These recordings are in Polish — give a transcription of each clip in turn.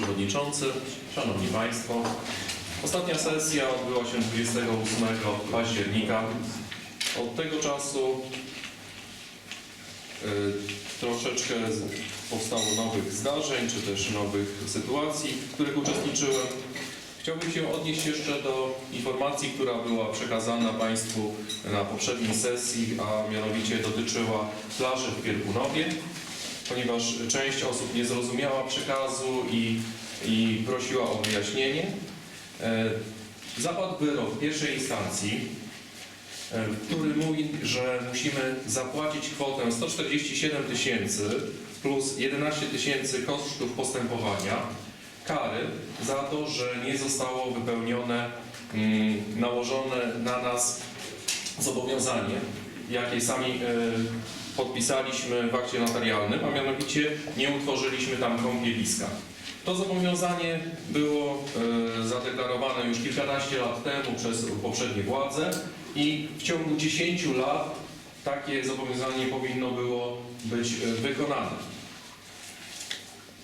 Przewodniczący, Szanowni Państwo. Ostatnia sesja odbyła się 28 października. Od tego czasu y, troszeczkę powstało nowych zdarzeń, czy też nowych sytuacji, w których uczestniczyłem. Chciałbym się odnieść jeszcze do informacji, która była przekazana Państwu na poprzedniej sesji, a mianowicie dotyczyła plaży w Pierkunowie, ponieważ część osób nie zrozumiała przekazu i, i prosiła o wyjaśnienie. E, Zapadł wyrok pierwszej instancji, e, który mówi, że musimy zapłacić kwotę 147 tysięcy plus 11 tysięcy kosztów postępowania kary za to, że nie zostało wypełnione mm, nałożone na nas zobowiązanie, jakie sami e, podpisaliśmy w akcie notarialnym, a mianowicie nie utworzyliśmy tam kąpieliska. To zobowiązanie było e, zadeklarowane już kilkanaście lat temu przez poprzednie władze i w ciągu 10 lat takie zobowiązanie powinno było być e, wykonane.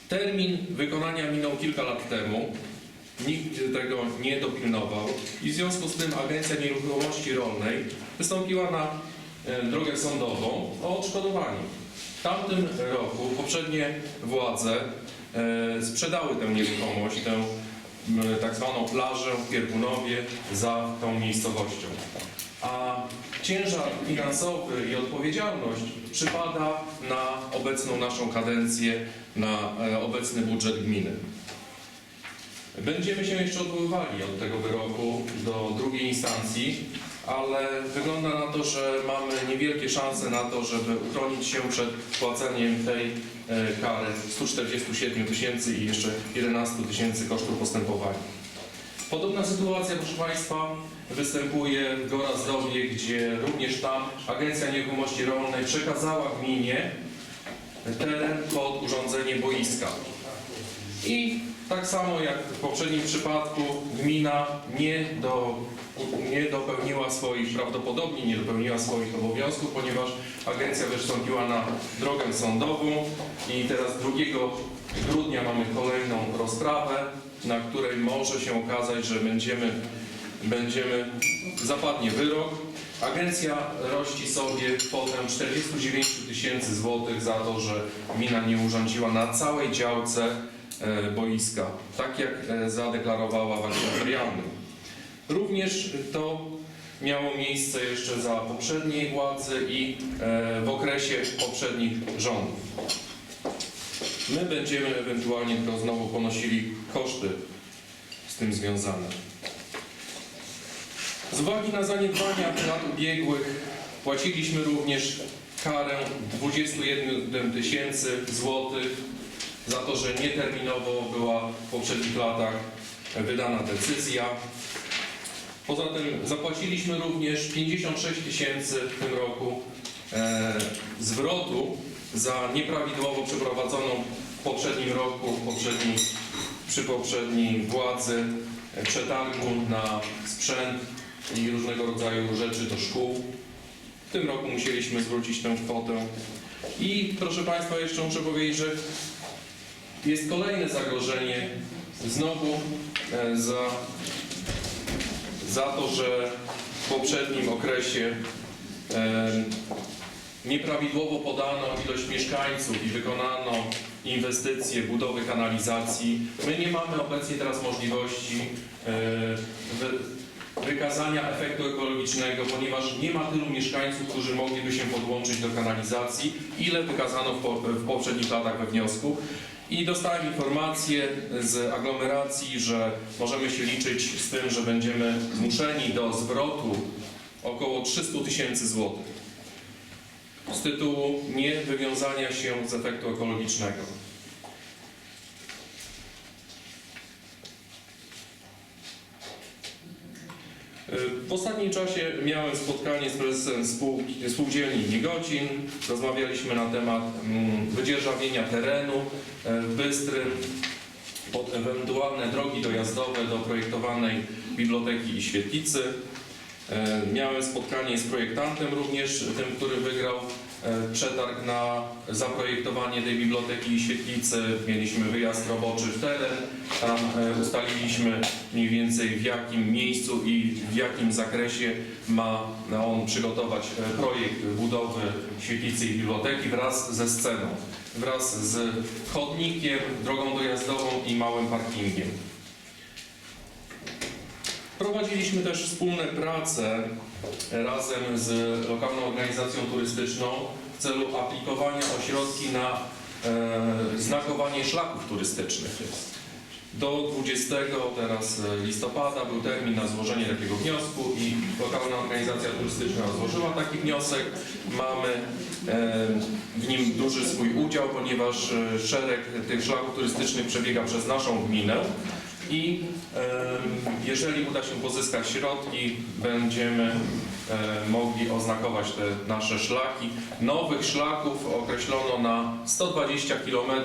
Termin wykonania minął kilka lat temu. Nikt tego nie dopilnował i w związku z tym Agencja Nieruchomości Rolnej wystąpiła na drogę sądową o odszkodowanie. W tamtym roku poprzednie władze e, sprzedały tę nieruchomość, tę m, tak zwaną plażę w Pierkunowie za tą miejscowością. A ciężar finansowy i odpowiedzialność przypada na obecną naszą kadencję, na e, obecny budżet gminy. Będziemy się jeszcze odwoływali od tego wyroku do drugiej instancji, ale wygląda na to, że mamy niewielkie szanse na to, żeby uchronić się przed płaceniem tej e, kary 147 tysięcy i jeszcze 11 tysięcy kosztów postępowania. Podobna sytuacja, proszę Państwa, występuje w Gorazdowie, gdzie również tam Agencja Nieruchomości Rolnej przekazała gminie teren pod urządzenie boiska. I tak samo jak w poprzednim przypadku gmina nie, do, nie dopełniła swoich, prawdopodobnie nie dopełniła swoich obowiązków, ponieważ agencja wystąpiła na drogę sądową i teraz 2 grudnia mamy kolejną rozprawę, na której może się okazać, że będziemy, będziemy zapadnie wyrok. Agencja rości sobie kwotę 49 tysięcy złotych za to, że gmina nie urządziła na całej działce boiska, tak jak e, zadeklarowała w akcie notarialnym. Również to miało miejsce jeszcze za poprzedniej władzy i e, w okresie poprzednich rządów. My będziemy ewentualnie tylko znowu ponosili koszty z tym związane. Z uwagi na zaniedbania lat ubiegłych płaciliśmy również karę 21 tysięcy złotych za to, że nieterminowo była w poprzednich latach wydana decyzja. Poza tym zapłaciliśmy również 56 tysięcy w tym roku e, zwrotu za nieprawidłowo przeprowadzoną w poprzednim roku, w poprzedniej, przy poprzedniej władzy e, przetargu na sprzęt i różnego rodzaju rzeczy do szkół. W tym roku musieliśmy zwrócić tę kwotę. I proszę Państwa, jeszcze muszę powiedzieć, że jest kolejne zagrożenie znowu e, za, za to, że w poprzednim okresie e, nieprawidłowo podano ilość mieszkańców i wykonano inwestycje budowy kanalizacji. My nie mamy obecnie teraz możliwości e, wy- wykazania efektu ekologicznego, ponieważ nie ma tylu mieszkańców, którzy mogliby się podłączyć do kanalizacji, ile wykazano w poprzednich latach we wniosku. I dostałem informację z aglomeracji, że możemy się liczyć z tym, że będziemy zmuszeni do zwrotu około 300 tysięcy złotych z tytułu niewywiązania się z efektu ekologicznego. W ostatnim czasie miałem spotkanie z prezesem spółdzielni Niegocin. Rozmawialiśmy na temat mm, wydzierżawienia terenu e, w Bystrym pod ewentualne drogi dojazdowe do projektowanej biblioteki i świetlicy. E, Miałem spotkanie z projektantem również, tym, który wygrał e, przetarg na zaprojektowanie tej biblioteki i świetlicy. Mieliśmy wyjazd roboczy w teren. Tam e, ustaliliśmy mniej więcej w jakim miejscu i w jakim zakresie ma on przygotować e, projekt budowy świetlicy i biblioteki wraz ze sceną, wraz z chodnikiem, drogą dojazdową i małym parkingiem. Prowadziliśmy też wspólne prace razem z lokalną organizacją turystyczną w celu aplikowania o środki na e, znakowanie szlaków turystycznych. Do 20 teraz listopada był termin na złożenie takiego wniosku i lokalna organizacja turystyczna złożyła taki wniosek. Mamy e, w nim duży swój udział, ponieważ e, szereg tych szlaków turystycznych przebiega przez naszą gminę i jeżeli uda się pozyskać środki, będziemy mogli oznakować te nasze szlaki. Nowych szlaków określono na 120 km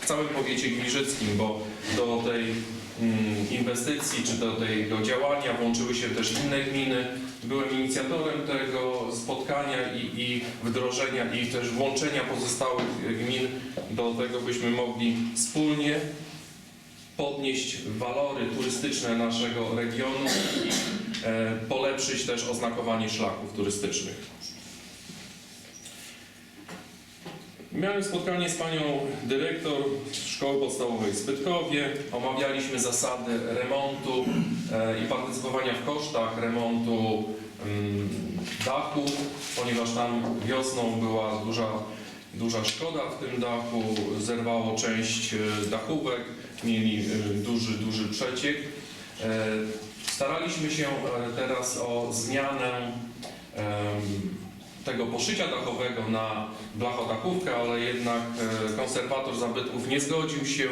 w całym powiecie gliżyckim, bo do tej mm, inwestycji czy do tego działania włączyły się też inne gminy. Byłem inicjatorem tego spotkania i, i wdrożenia i też włączenia pozostałych gmin do tego, byśmy mogli wspólnie podnieść walory turystyczne naszego regionu i e, polepszyć też oznakowanie szlaków turystycznych. Miałem spotkanie z panią dyrektor Szkoły Podstawowej w Zbytkowie. Omawialiśmy zasady remontu e, i partycypowania w kosztach remontu mm, dachu, ponieważ tam wiosną była duża, duża szkoda w tym dachu, zerwało część e, dachówek, mieli e, duży, duży przeciek. E, Staraliśmy się e, teraz o zmianę tego poszycia dachowego na blachodachówkę, ale jednak e, konserwator zabytków nie zgodził się,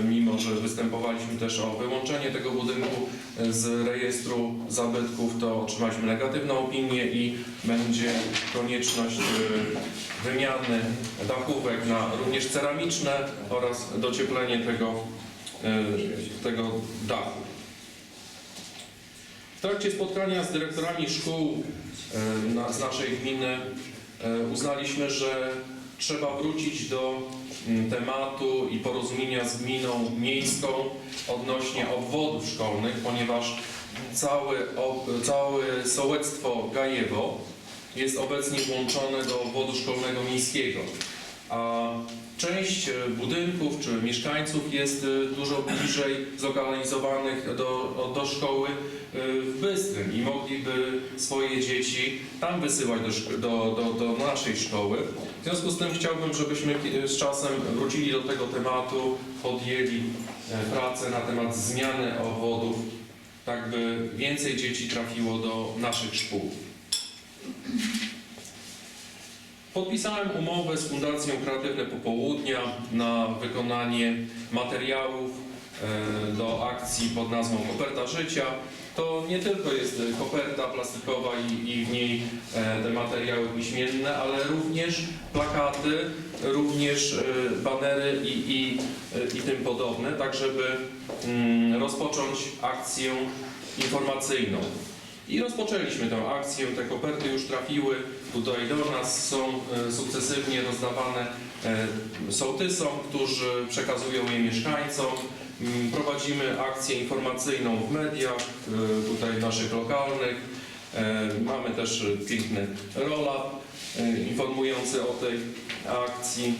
mimo że występowaliśmy też o wyłączenie tego budynku z rejestru zabytków, to otrzymaliśmy negatywną opinię i będzie konieczność e, wymiany dachówek na również ceramiczne oraz docieplenie tego, e, tego dachu. W trakcie spotkania z dyrektorami szkół na, z naszej gminy uznaliśmy, że trzeba wrócić do mm, tematu i porozumienia z gminą miejską odnośnie obwodów szkolnych, ponieważ cały, ob, całe sołectwo Gajewo jest obecnie włączone do obwodu szkolnego miejskiego, a część e, budynków czy mieszkańców jest e, dużo bliżej zlokalizowanych do, do szkoły e, w Bystrym i mogliby swoje dzieci tam wysyłać do, do, do, do naszej szkoły. W związku z tym chciałbym, żebyśmy z czasem wrócili do tego tematu, podjęli pracę na temat zmiany obwodów, tak by więcej dzieci trafiło do naszych szkół. Podpisałem umowę z Fundacją Kreatywne Popołudnia na wykonanie materiałów e, do akcji pod nazwą Koperta Życia. To nie tylko jest koperta plastikowa i, i w niej e, te materiały piśmienne, ale również plakaty, również e, banery i, i, i tym podobne, tak żeby mm, rozpocząć akcję informacyjną. I rozpoczęliśmy tę akcję, te koperty już trafiły tutaj do nas, są e, sukcesywnie rozdawane e, sołtysom, którzy przekazują je mieszkańcom. Mm, Prowadzimy akcję informacyjną w mediach, e, tutaj naszych lokalnych. Mamy też piękny e, informujący o tej akcji.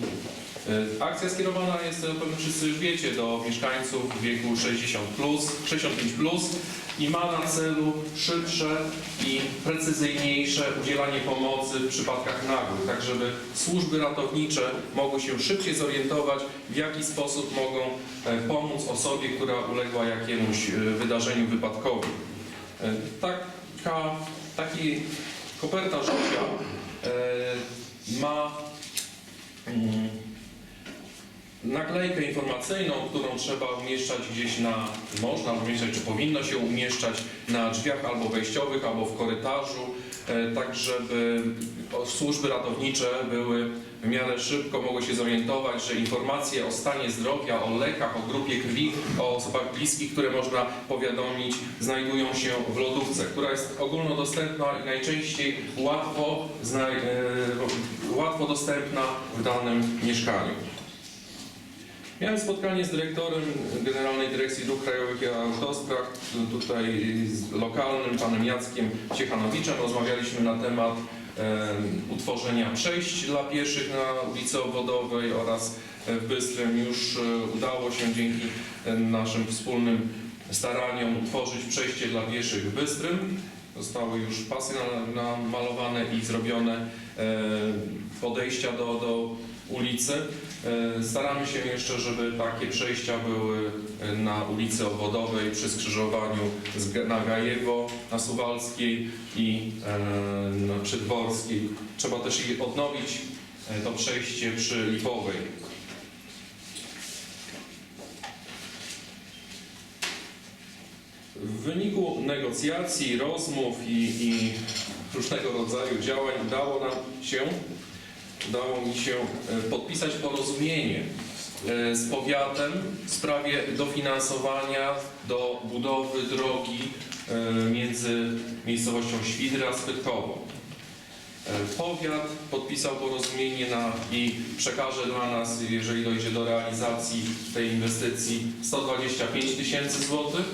Akcja skierowana jest, pewnie wszyscy już wiecie, do mieszkańców w wieku 60 plus, 65 plus i ma na celu szybsze i precyzyjniejsze udzielanie pomocy w przypadkach nagłych, tak żeby służby ratownicze mogły się szybciej zorientować, w jaki sposób mogą e, pomóc osobie, która uległa jakiemuś e, wydarzeniu wypadkowi. E, Taka, taki koperta życia ma mm, naklejkę informacyjną, którą trzeba umieszczać gdzieś na, można umieszczać, czy powinno się umieszczać na drzwiach albo wejściowych, albo w korytarzu, e, tak żeby służby ratownicze były w miarę szybko, mogły się zorientować, że informacje o stanie zdrowia, o lekach, o grupie krwi, o osobach bliskich, które można powiadomić, znajdują się w lodówce, która jest ogólnodostępna i najczęściej łatwo e, łatwo dostępna w danym mieszkaniu. Miałem spotkanie z dyrektorem Generalnej Dyrekcji Dróg Krajowych i Autostrad, tutaj z lokalnym panem Jackiem Ciechanowiczem. Rozmawialiśmy na temat utworzenia przejść dla pieszych na ulicy Obwodowej oraz w Bystrym już e, udało się dzięki naszym wspólnym staraniom utworzyć przejście dla pieszych w Bystrym. Zostały już pasy na- namalowane i zrobione podejścia do, do ulicy. E, Staramy się jeszcze, żeby takie przejścia były na ulicy Obwodowej przy skrzyżowaniu na Gajewo, na Suwalskiej i e, przy Dworskiej. Trzeba też odnowić e, to przejście przy Lipowej. W wyniku negocjacji, rozmów i, i różnego rodzaju działań udało nam się, udało mi się e, podpisać porozumienie e, z powiatem w sprawie dofinansowania do budowy drogi e, między miejscowością Świdry a Spytkową. Powiat podpisał porozumienie na, i przekaże dla nas, jeżeli dojdzie do realizacji tej inwestycji, 125 tysięcy złotych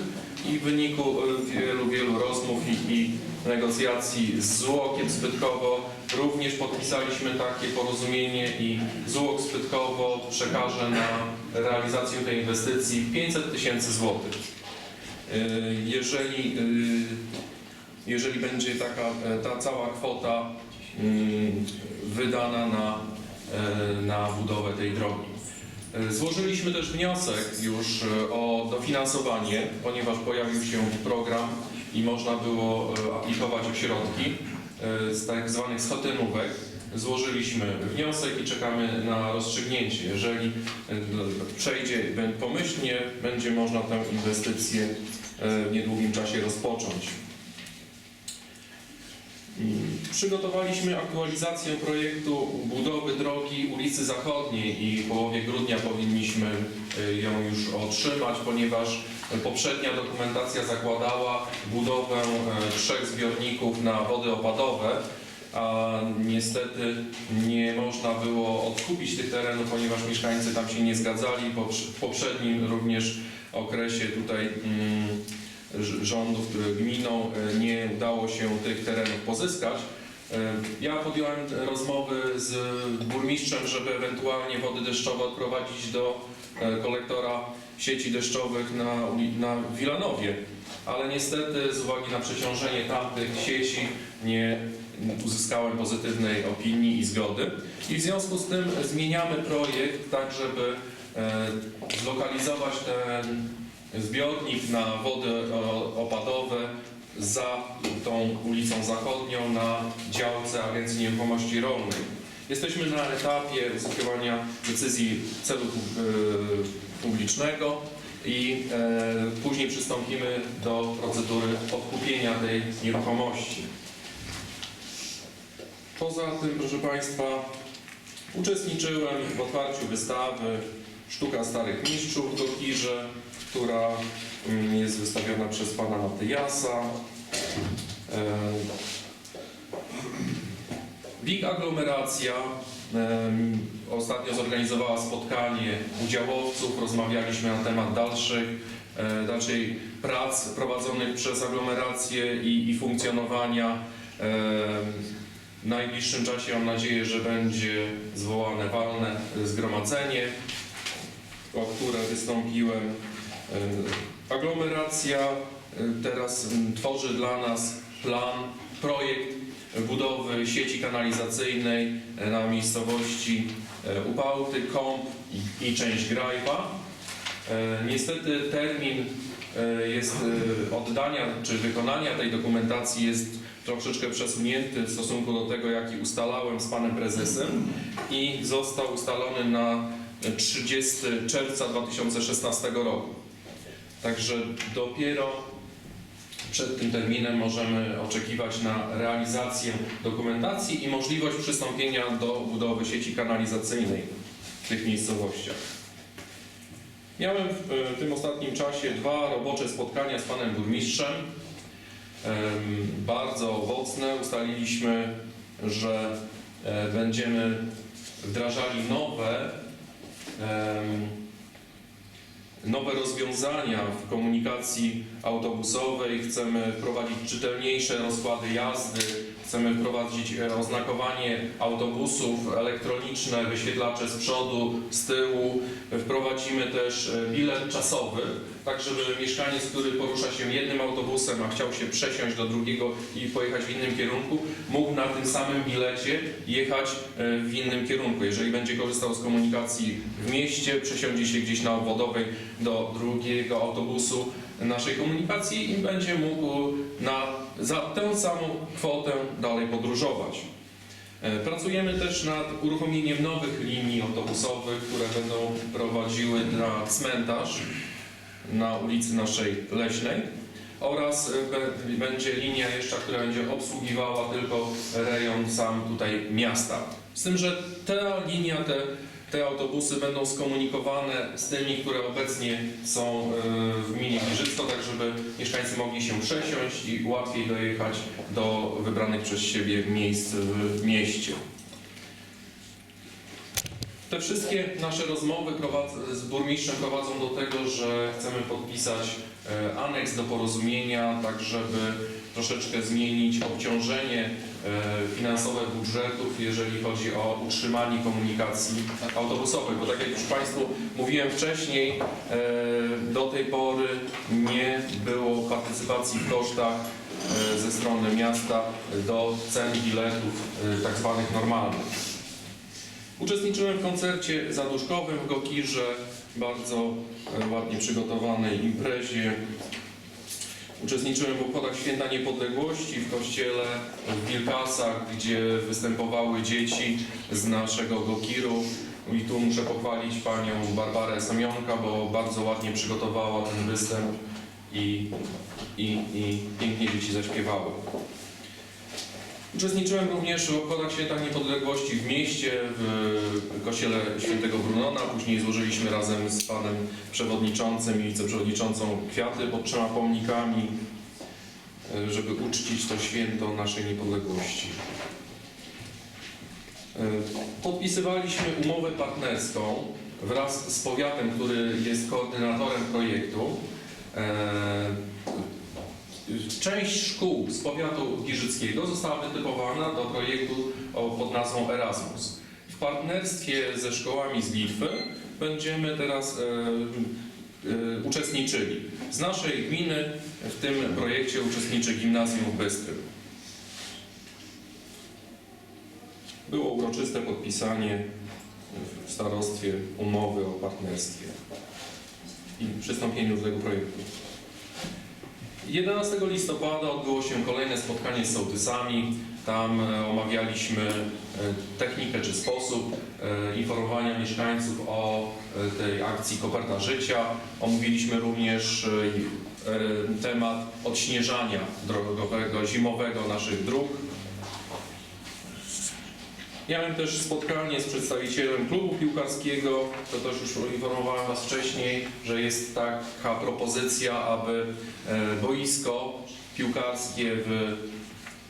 i w wyniku wielu, wielu rozmów i, i negocjacji z Złokiem Spytkowo również podpisaliśmy takie porozumienie i Złok Spytkowo przekaże na realizację tej inwestycji 500 tysięcy złotych. E, Jeżeli, e, jeżeli będzie taka, e, ta cała kwota mm, wydana na, e, na budowę tej drogi. E, Złożyliśmy też wniosek już o dofinansowanie, ponieważ pojawił się program i można było aplikować o środki z tak zwanych schetynówek. Złożyliśmy wniosek i czekamy na rozstrzygnięcie. Jeżeli e, przejdzie bę- pomyślnie, będzie można tę inwestycję e, w niedługim czasie rozpocząć. Przygotowaliśmy aktualizację projektu budowy drogi ulicy Zachodniej i w połowie grudnia powinniśmy ją już otrzymać, ponieważ poprzednia dokumentacja zakładała budowę e, trzech zbiorników na wody opadowe, a niestety nie można było odkupić tych terenów, ponieważ mieszkańcy tam się nie zgadzali. W poprzednim również okresie tutaj mm, rządów gminą e, nie udało się tych terenów pozyskać. E, Ja podjąłem rozmowy z burmistrzem, żeby ewentualnie wody deszczowe odprowadzić do kolektora sieci deszczowych na, na Wilanowie, ale niestety z uwagi na przeciążenie tamtych sieci nie uzyskałem pozytywnej opinii i zgody. I w związku z tym zmieniamy projekt tak, żeby e, zlokalizować ten zbiornik na wody o- opadowe za tą ulicą zachodnią na działce Agencji Nieruchomości Rolnej. Jesteśmy na etapie uzyskiwania decyzji celu e, publicznego i e, później przystąpimy do procedury odkupienia tej nieruchomości. Poza tym, proszę Państwa, uczestniczyłem w otwarciu wystawy Sztuka Starych Mistrzów w Gorkirze, która mm, jest wystawiona przez pana Matyjasa. WIG Aglomeracja ostatnio zorganizowała spotkanie udziałowców. Rozmawialiśmy na temat dalszych, e, dalszej prac prowadzonych przez aglomerację i, i funkcjonowania. W najbliższym czasie mam nadzieję, że będzie zwołane walne zgromadzenie, o które wystąpiłem. Aglomeracja e, teraz tworzy dla nas plan, projekt budowy sieci kanalizacyjnej e, na miejscowości e, Upałty, Kąp i, część Grajwa. E, Niestety termin jest oddania czy wykonania tej dokumentacji jest troszeczkę przesunięty w stosunku do tego, jaki ustalałem z panem prezesem i został ustalony na 30 czerwca 2016 roku. Także dopiero przed tym terminem możemy oczekiwać na realizację dokumentacji i możliwość przystąpienia do budowy sieci kanalizacyjnej w tych miejscowościach. Miałem w e, tym ostatnim czasie dwa robocze spotkania z panem burmistrzem. Em, Bardzo owocne. Ustaliliśmy, że e, będziemy wdrażali nowe nowe rozwiązania w komunikacji autobusowej, chcemy wprowadzić czytelniejsze rozkłady jazdy, chcemy wprowadzić e, oznakowanie autobusów elektroniczne, wyświetlacze z przodu, z tyłu. Wprowadzimy też e, bilet czasowy, tak żeby mieszkaniec, który porusza się jednym autobusem, a chciał się przesiąść do drugiego i pojechać w innym kierunku, mógł na tym samym bilecie jechać e, w innym kierunku. Jeżeli będzie korzystał z komunikacji w mieście, przesiądzie się gdzieś na obwodowej do drugiego autobusu naszej komunikacji i będzie mógł na, za tę samą kwotę dalej podróżować. E, Pracujemy też nad uruchomieniem nowych linii autobusowych, które będą prowadziły na cmentarz na ulicy naszej Leśnej oraz e, będzie linia jeszcze, która będzie obsługiwała tylko rejon sam tutaj miasta. Z tym, że ta linia, te, te autobusy będą skomunikowane z tymi, które obecnie są e, w gminie Giżycko, tak żeby mieszkańcy mogli się przesiąść i łatwiej dojechać do wybranych przez siebie miejsc w mieście. Te wszystkie nasze rozmowy z burmistrzem prowadzą do tego, że chcemy podpisać e, aneks do porozumienia, tak żeby troszeczkę zmienić obciążenie finansowe budżetów, jeżeli chodzi o utrzymanie komunikacji autobusowej, bo tak jak już Państwu mówiłem wcześniej, e, do tej pory nie było partycypacji w kosztach e, ze strony miasta do cen biletów e, tak zwanych normalnych. Uczestniczyłem w koncercie zaduszkowym w Gokirze, bardzo e, ładnie przygotowanej imprezie. Uczestniczyłem w obchodach Święta Niepodległości w kościele w Wilkasach, gdzie występowały dzieci z naszego Gokiru. I tu muszę pochwalić panią Barbarę Samionka, bo bardzo ładnie przygotowała ten występ i, i, i pięknie dzieci zaśpiewały. Uczestniczyłem również w obchodach Święta Niepodległości w mieście, w kościele świętego Brunona. Później złożyliśmy razem z panem przewodniczącym i wiceprzewodniczącą kwiaty pod trzema pomnikami, e, żeby uczcić to święto naszej niepodległości. E, Podpisywaliśmy umowę partnerską wraz z powiatem, który jest koordynatorem projektu. Część szkół z powiatu giżyckiego została wytypowana do projektu pod nazwą Erasmus. W partnerstwie ze szkołami z Litwy będziemy teraz e, e, uczestniczyli. Z naszej gminy w tym projekcie uczestniczy Gimnazjum w Bystrym. Było uroczyste podpisanie w starostwie umowy o partnerstwie i przystąpieniu do tego projektu. 11 listopada odbyło się kolejne spotkanie z sołtysami. Tam e, omawialiśmy e, technikę czy sposób e, informowania mieszkańców o tej akcji Koperta Życia. Omówiliśmy również temat odśnieżania drogowego, zimowego naszych dróg. Miałem też spotkanie z przedstawicielem klubu piłkarskiego, to też już informowałem Was wcześniej, że jest taka propozycja, aby e, boisko piłkarskie w,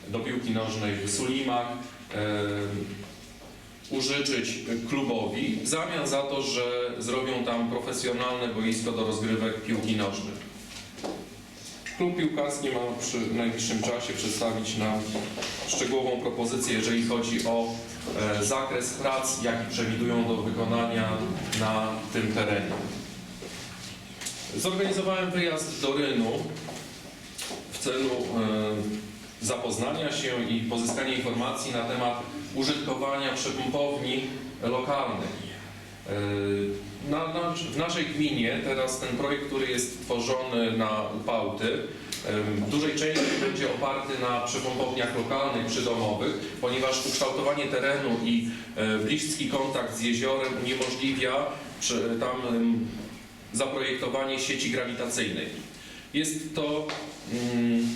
do piłki nożnej w Sulimach e, użyczyć klubowi w zamian za to, że zrobią tam profesjonalne boisko do rozgrywek piłki nożnej. Klub piłkarski ma przy najbliższym czasie przedstawić nam szczegółową propozycję, jeżeli chodzi o zakres prac, jaki przewidują do wykonania na tym terenie. Zorganizowałem wyjazd do Rynu w celu e, zapoznania się i pozyskania informacji na temat użytkowania przepompowni lokalnych. Na, na, w naszej gminie teraz ten projekt, który jest tworzony na Upałty, w dużej części będzie oparty na przepompowniach lokalnych, przydomowych, ponieważ ukształtowanie terenu i e, bliski kontakt z jeziorem uniemożliwia tam zaprojektowanie sieci grawitacyjnej. Jest to mm,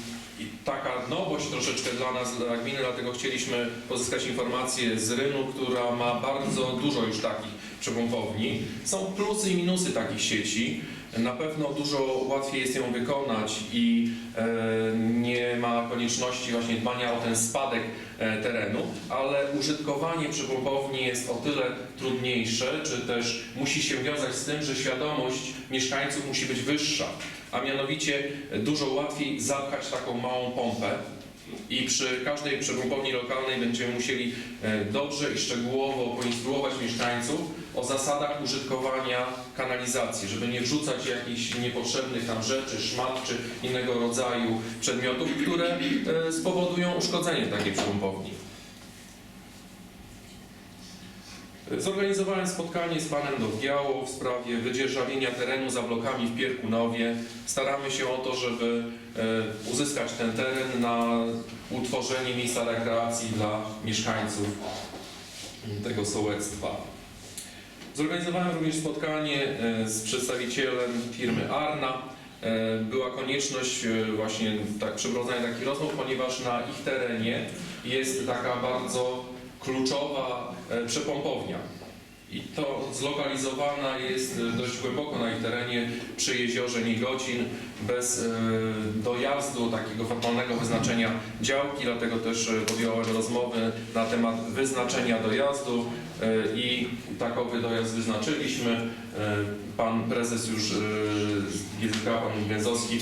taka nowość troszeczkę dla nas, dla gminy, dlatego chcieliśmy pozyskać informacje z Rynu, która ma bardzo dużo już takich przepompowni. Są plusy i minusy takich sieci. Na pewno dużo łatwiej jest ją wykonać i e, nie ma konieczności właśnie dbania o ten spadek e, terenu, ale użytkowanie przypompowni jest o tyle trudniejsze, czy też musi się wiązać z tym, że świadomość mieszkańców musi być wyższa, a mianowicie dużo łatwiej zapchać taką małą pompę i przy każdej przepompowni lokalnej będziemy musieli e, dobrze i szczegółowo poinstruować mieszkańców o zasadach użytkowania kanalizacji, żeby nie wrzucać jakichś niepotrzebnych tam rzeczy, szmat czy innego rodzaju przedmiotów, które e, spowodują uszkodzenie takiej przepompowni. Zorganizowałem spotkanie z panem Dowgiało w sprawie wydzierżawienia terenu za blokami w Pierkunowie. Staramy się o to, żeby e, uzyskać ten teren na utworzenie miejsca rekreacji dla mieszkańców tego sołectwa. Zorganizowałem również spotkanie e, z przedstawicielem firmy Arna. E, Była konieczność e, właśnie tak, przeprowadzenia takich rozmów, ponieważ na ich terenie jest taka bardzo kluczowa przepompownia. I to zlokalizowana jest e, dość głęboko na ich terenie przy jeziorze Niegocin, bez e, dojazdu takiego formalnego wyznaczenia działki, dlatego też e, podjąłem rozmowy na temat wyznaczenia dojazdu i takowy dojazd wyznaczyliśmy. Pan prezes już GZK, pan Gęzowski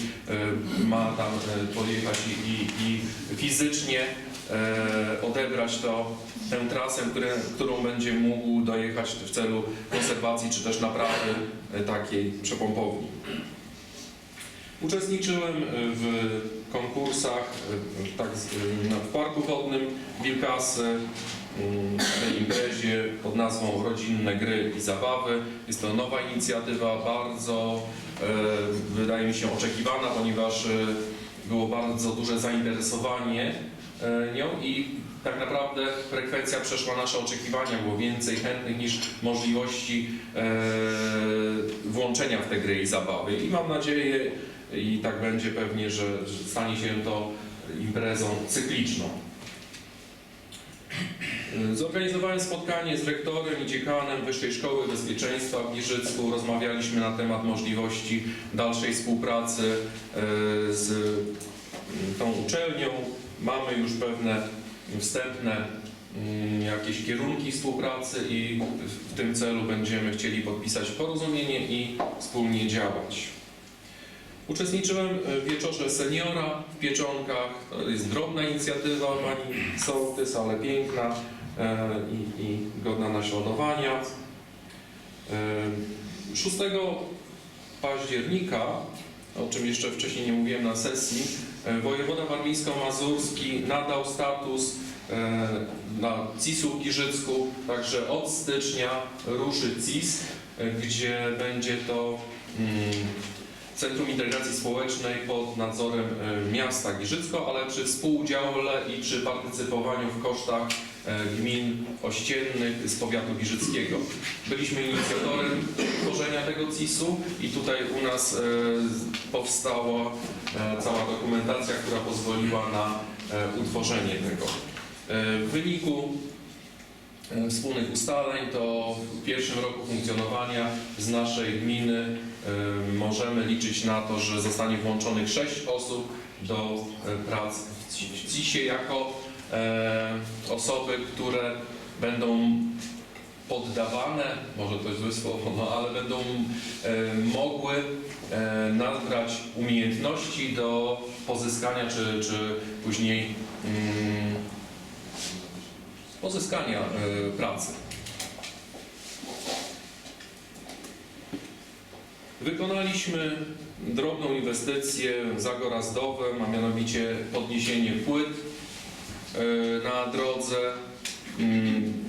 ma tam podjechać i, i, i fizycznie odebrać to, tę trasę, które, którą będzie mógł dojechać w celu konserwacji czy też naprawy e, takiej przepompowni. Uczestniczyłem e, w konkursach e, tak, e, w Parku Wodnym Wilkasy, mm, tej imprezie pod nazwą Rodzinne Gry i Zabawy. Jest to nowa inicjatywa, bardzo e, wydaje mi się oczekiwana, ponieważ e, było bardzo duże zainteresowanie e, nią i tak naprawdę frekwencja przeszła nasze oczekiwania, było więcej chętnych niż możliwości e, włączenia w te gry i zabawy. I mam nadzieję, i tak będzie pewnie, że, stanie się to imprezą cykliczną. Zorganizowałem spotkanie z rektorem i dziekanem Wyższej Szkoły Bezpieczeństwa w Giżycku. Rozmawialiśmy na temat możliwości dalszej współpracy e, z tą uczelnią. Mamy już pewne wstępne mm, jakieś kierunki współpracy i w tym celu będziemy chcieli podpisać porozumienie i wspólnie działać. Uczestniczyłem w wieczorze seniora w Pieczonkach. To jest drobna inicjatywa pani Sołtys, ale piękna e, i, i godna naśladowania. E, 6 października, o czym jeszcze wcześniej nie mówiłem na sesji, e, wojewoda warmińsko-mazurski nadał status e, na CIS-u w Giżycku, także od stycznia ruszy CIS, e, gdzie będzie to mm, Centrum Integracji Społecznej pod nadzorem e, miasta Giżycko, ale przy współudziale i przy partycypowaniu w kosztach e, gmin ościennych z powiatu giżyckiego. Byliśmy inicjatorem tworzenia tego CIS-u i tutaj u nas e, powstała e, cała dokumentacja, która pozwoliła na e, utworzenie tego. E, W wyniku e, wspólnych ustaleń to w pierwszym roku funkcjonowania z naszej gminy e, możemy liczyć na to, że zostanie włączonych 6 osób do e, prac w CI- w CIS-ie jako e, osoby, które będą poddawane, może to jest złe słowo, no, ale będą e, mogły e, nabrać umiejętności do pozyskania czy, czy później mm, pozyskania e, pracy. Wykonaliśmy drobną inwestycję za Gorazdowem, a mianowicie podniesienie płyt e, na drodze. Mm,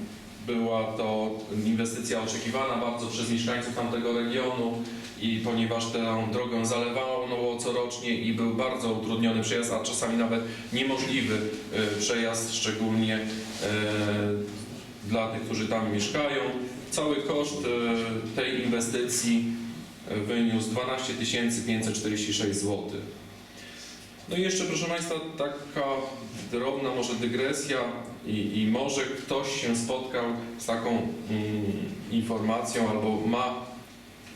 Była to inwestycja oczekiwana bardzo przez mieszkańców tamtego regionu i ponieważ tę drogę zalewało no, corocznie i był bardzo utrudniony przejazd, a czasami nawet niemożliwy e, przejazd, szczególnie e, dla tych, którzy tam mieszkają. Cały koszt e, tej inwestycji wyniósł 12 546 zł. No i jeszcze, proszę Państwa, taka drobna może dygresja i, i może ktoś się spotkał z taką mm, informacją albo ma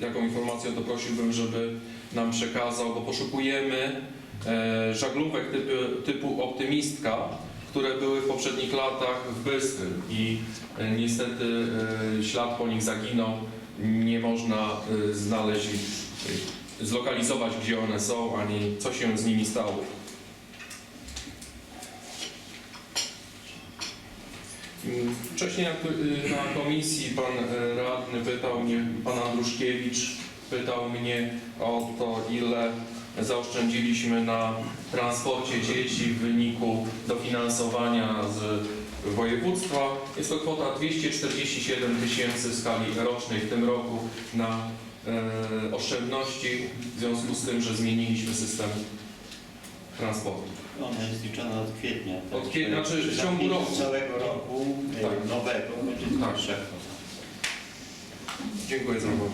jaką informacją, to prosiłbym, żeby nam przekazał, bo poszukujemy e, żaglówek typu, typu Optymistka, które były w poprzednich latach w Bystrym i e, niestety e, ślad po nich zaginął. Nie można e, znaleźć, e, zlokalizować gdzie one są, ani co się z nimi stało. Wcześniej y, na komisji pan y, radny pytał mnie, pan Andruszkiewicz pytał mnie o to, ile zaoszczędziliśmy na transporcie dzieci w wyniku dofinansowania z województwa. Jest to kwota 247 tysięcy w skali rocznej w tym roku na e, oszczędności w związku z tym, że zmieniliśmy system transportu. Ona jest liczona od kwietnia. tak? Od kwietnia, znaczy w ciągu pięć roku. całego roku e, Tak. nowego będzie Tak. tak. Dziękuję za uwagę.